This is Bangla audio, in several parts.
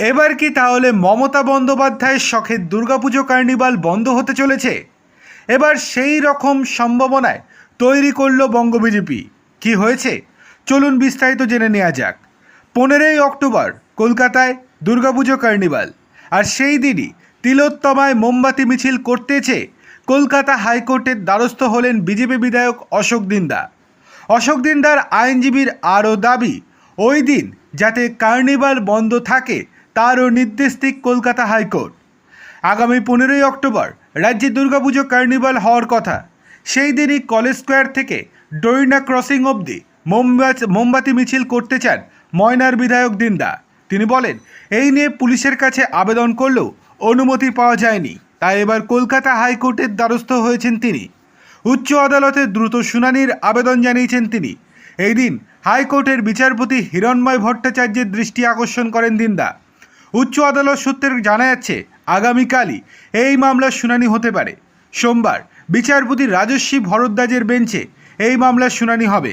এবার কি তাহলে মমতা বন্দ্যোপাধ্যায়ের শখের দুর্গাপুজো কার্নিভাল বন্ধ হতে চলেছে? এবার সেই রকম সম্ভাবনায় তৈরি করল বঙ্গ বিজেপি। কি হয়েছে? চলুন বিস্তারিত জেনে নেওয়া যাক। পনেরোই অক্টোবর, কলকাতায় দুর্গাপুজো কার্নিভাল। আর সেই দিনই তিলোত্তমায় মোমবাতি মিছিল করতেছে কলকাতা হাইকোর্টের দ্বারস্থ হলেন বিজেপি বিধায়ক অশোক দিন্দা অশোক দিন্দার আইনজীবীর আরও দাবি, ওই দিন যাতে কার্নিভাল বন্ধ থাকে তারও নির্দেশ দিক কলকাতা হাইকোর্ট। আগামী পনেরোই অক্টোবর রাজ্যে দুর্গাপুজো কার্নিভাল হওয়ার কথা। সেই দিনই কলেজ স্কোয়ার থেকে ডোরিনা ক্রসিং অবধি মোমবাতি মোমবাতি মিছিল করতে চান ময়নার বিধায়ক দিন্দা। তিনি বলেন, এই নিয়ে পুলিশের কাছে আবেদন করলেও অনুমতি পাওয়া যায়নি। তাই এবার কলকাতা হাইকোর্টের দ্বারস্থ হয়েছেন তিনি। উচ্চ আদালতে দ্রুত শুনানির আবেদন জানিয়েছেন তিনি। এই দিন হাইকোর্টের বিচারপতি হিরণময় ভট্টাচার্যের দৃষ্টি আকর্ষণ করেন দিন্দা। উচ্চ আদালত সূত্রে জানা যাচ্ছে, আগামীকালই এই মামলার শুনানি হতে পারে। সোমবার বিচারপতি রাজস্বী ভরদ্বাজের বেঞ্চে এই মামলার শুনানি হবে।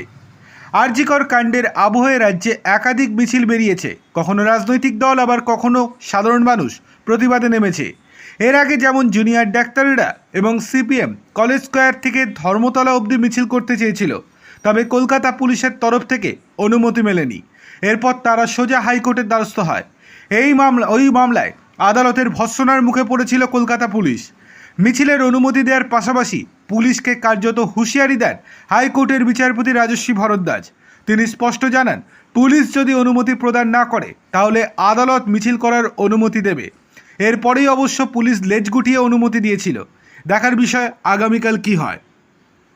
আরজিকর কাণ্ডের আবহে রাজ্যে একাধিক মিছিল বেরিয়েছে। কখনো রাজনৈতিক দল, আবার কখনো সাধারণ মানুষ প্রতিবাদে নেমেছে। এর আগে যেমন জুনিয়র ডাক্তাররা এবং সিপিএম কলেজ স্কোয়ার থেকে ধর্মতলা অবধি মিছিল করতে চেয়েছিল, তবে কলকাতা পুলিশের তরফ থেকে অনুমতি মেলেনি। এরপর তারা সোজা হাইকোর্টের দ্বারস্থ হয়। এই মামলা ওই মামলায় আদালতের ভৎসনার মুখে পড়েছিল কলকাতা পুলিশ। মিছিলের অনুমতি দেওয়ার পাশাপাশি পুলিশকে কার্যত হুঁশিয়ারি দেন হাইকোর্টের বিচারপতি রাজস্বী ভরদ্বাজ। তিনি স্পষ্ট জানান, পুলিশ যদি অনুমতি প্রদান না করে, তাহলে আদালত মিছিল করার অনুমতি দেবে। এরপরেই অবশ্য পুলিশ লেজ গুটিয়ে অনুমতি দিয়েছিল। দেখার বিষয় আগামীকাল কি হয়।